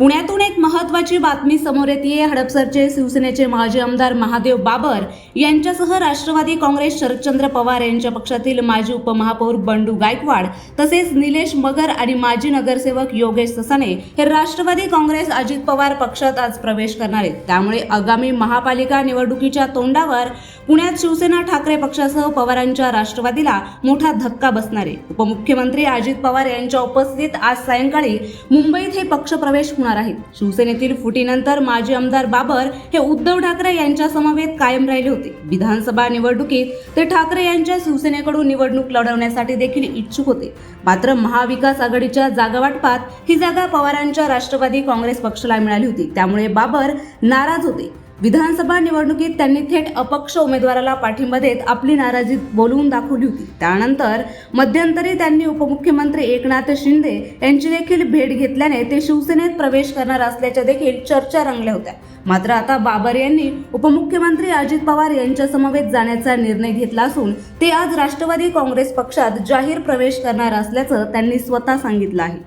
पुण्यातून एक महत्वाची बातमी समोर येते हडपसरचे शिवसेनेचे माजी आमदार महादेव बाबर यांच्यासह राष्ट्रवादी काँग्रेस शरदचंद्र पवार यांच्या पक्षातील माजी उपमहापौर बंडू गायकवाड तसेच निलेश मगर आणि माजी नगरसेवक योगेश ससाने हे राष्ट्रवादी काँग्रेस अजित पवार पक्षात आज प्रवेश करणार आहेत. त्यामुळे आगामी महापालिका निवडणुकीच्या तोंडावर पुण्यात शिवसेना ठाकरे पक्षासह पवारांच्या राष्ट्रवादीला मोठा धक्का बसणार आहे. उपमुख्यमंत्री अजित पवार यांच्या उपस्थितीत आज सायंकाळी मुंबईत हे पक्षप्रवेश होणार आहेत. शिवसेनेतील फुटीनंतर माजी आमदार बाबर हे उद्धव ठाकरे यांच्या समवेत कायम राहिले होते. विधानसभा निवडणुकीत ते ठाकरे यांच्या शिवसेनेकडून निवडणूक लढवण्यासाठी देखील इच्छुक होते. मात्र महाविकास आघाडीच्या जागावाटपात ही जागा पवारांच्या राष्ट्रवादी काँग्रेस पक्षाला मिळाली होती. त्यामुळे बाबर नाराज होते. विधानसभा निवडणुकीत त्यांनी थेट अपक्ष उमेदवाराला पाठिंबा देत आपली नाराजी बोलवून दाखवली होती. त्यानंतर मध्यंतरी त्यांनी उपमुख्यमंत्री एकनाथ शिंदे यांची देखील भेट घेतल्याने ते शिवसेनेत प्रवेश करणार असल्याच्या देखील चर्चा रंगल्या होत्या. मात्र आता बाबर यांनी उपमुख्यमंत्री अजित पवार यांच्या समवेत जाण्याचा निर्णय घेतला असून ते आज राष्ट्रवादी काँग्रेस पक्षात जाहीर प्रवेश करणार असल्याचं त्यांनी स्वतः सांगितलं आहे.